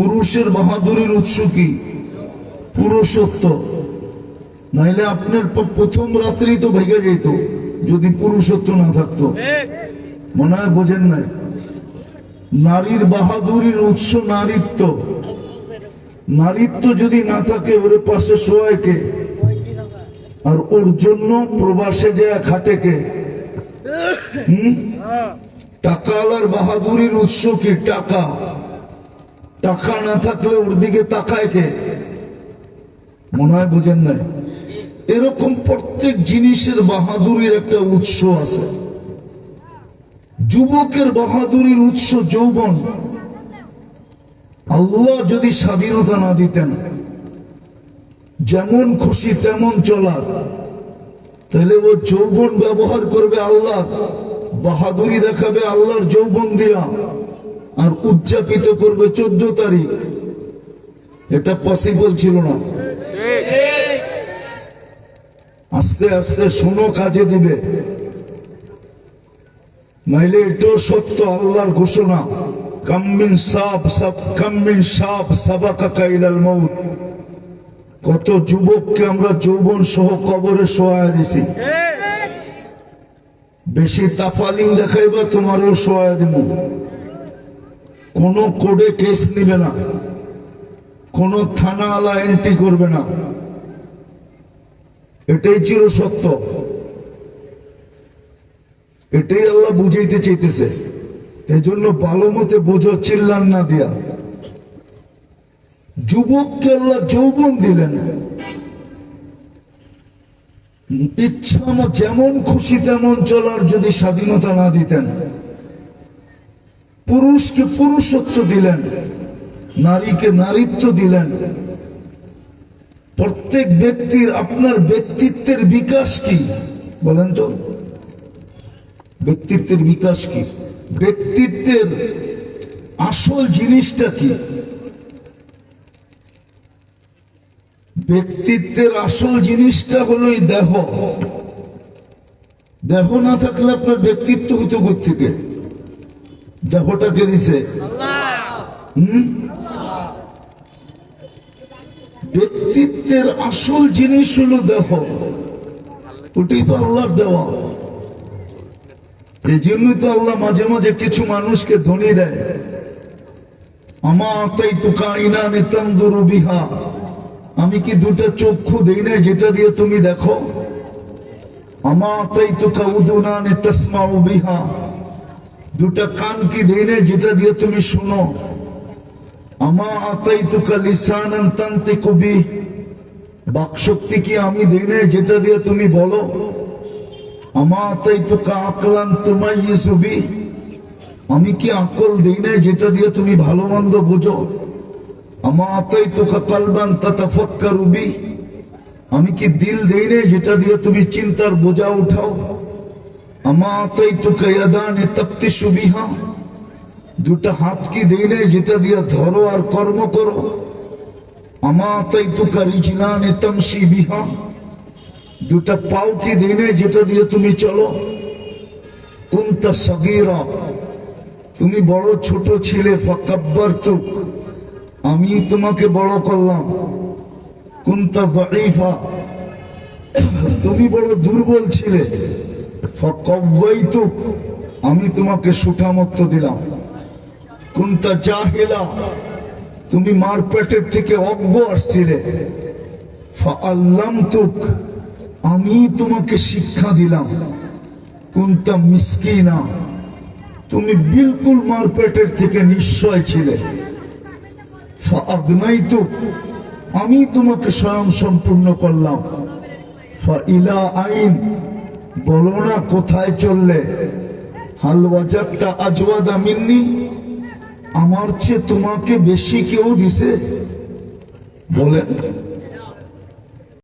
পুরুষের বাহাদুরির উৎস কি? পুরুষত্ব। নাইলে আপনার প্রথম রাত্রেই তো ভেঙে যেত, যদি পুরুষত্ব না থাকতো। মনে হয় বোঝেন নাই? নারীর বাহাদুরির উৎস নারীত্ব। নারীত্ব যদি না থাকে, ওর পাশে শোয়ায় কে? আর ওর জন্য প্রবাসে যায় খাটে কে? টাকাওয়ালার বাহাদুরির উৎস কি? টাকা। টাকা না থাকলে ওর দিকে তাকায় কে? মনে হয় বোঝেন নাই? এরকম প্রত্যেক জিনিসের বাহাদুরির একটা উৎস আছে। যুবকের বাহাদুরির উৎস যৌবন। আল্লাহ যদি স্বাধীনতা না দিতেন, যেমন খুশি তেমন চলার, তাহলে ও যৌবন ব্যবহার করবে আল্লাহ, বাহাদুরি দেখাবে আল্লাহর যৌবন দিয়া। আর উদযাপিত করবে চোদ্দ তারিখ। এটা পসিবল ছিল না। আস্তে আস্তে শোনো, কাজে দিবে। নাইলে এটাও সত্য, আল্লাহর ঘোষণা। কাম্মিন সাপ সাপ কাম্মিন সাপ সাবা কাকাইলাল মৌত কত যুবককে আমরা যৌবন সহ কবরে সোয়া দিছি। বেশি তাফালিং দেখাইবা, তোমারও সোয়া দিব কোন কোডে কেস নিবে না। কোন থানা আলা এন্ট্রি করবে না। এটাই চির সত্য এটাই আল্লাহ বুঝাইতে চাইতেছে। এই জন্য ভালো মতে বোঝো, চিল্লান না দিয়া। যুবককে আল্লাহ যৌবন দিলেন। ইচ্ছা যেমন খুশি তেমন চলার যদি স্বাধীনতা না দিতেন। পুরুষকে পুরুষত্ব দিলেন, নারীকে নারীত্ব দিলেন। প্রত্যেক ব্যক্তির আপনার ব্যক্তিত্বের বিকাশ কি? বলেন তো। ব্যক্তিত্বের বিকাশ কি? ব্যক্তিত্বের আসল জিনিসটা কি? ব্যক্তিত্বের আসল জিনিসটা হলো দেহ। দেহ না থাকলে আপনার ব্যক্তিত্ব হইতো থেকে দেহটাকে দিছে? ব্যক্তিত্বের আসল জিনিস হলো দেহ ওটাই তো আল্লাহর দেওয়া। এই জন্যই তো আল্লাহ মাঝে মাঝে কিছু মানুষকে ধনী দেয়। আমা তাই তুকা ইনা নিতান্দুরু বিহা। আমি কি দুটো চক্ষু দেই না যেটা দিয়ে তুমি দেখো? আমা তাই তুকা উদুনা নিতাসমাউ বিহা। দুটা কান কি দেই না যেটা দিয়ে তুমি শুনো? আমা আতাই তুকা লিসানান তান্তে কবি বাকশক্তি কি আমি দেই না যেটা দিয়ে তুমি বলো? আমা তাই তুকা আকলান তোমাই সুবি আমি কি আকল দেই না যেটা দিয়ে তুমি ভালো মন্দ বোঝো? আমা আতাই তুকা কালবান তাতাফাক্কারু বি। আমি কি দিল দেই না যেটা দিয়ে তুমি চিন্তার বোঝা উঠাও আমা আতাই তুকা ইয়াদানে তাপ্তিসু বিহা দুটা দেই না যেটা দিয়ে ধরো আর কর্ম করো আমা আতাই তুকা রিজলানে তামশি বিহা দুটা পাও কি দেই না যেটা দিয়ে তুমি চলো কুন্তা সগীরা তুমি বড় ছোট ছিলে ফাকাব্বার তুক আমি তোমাকে বড় করলাম কুন্তা তুমি বড় দুর্বল ছিলে আমি তোমাকে সুঠামত্ব দিলাম। কুন্তা জাহিলা, তুমি মার পেটের থেকে অজ্ঞ আসছিলে। ফাআল্লামতুক, আমি তোমাকে শিক্ষা দিলাম। কুন্তা মিসকিনা, তুমি বিলকুল মার পেটের থেকে নিশ্চয় ছিলে। আমি তোমাকে স্বয়ং সম্পূর্ণ করলাম। ফাইলা আইন বলো না কোথায় চললে? হালুয়া ওয়াজাদটা আজওয়া মিন্নি। আমার চেয়ে তোমাকে বেশি কেউ দিছে? বলেন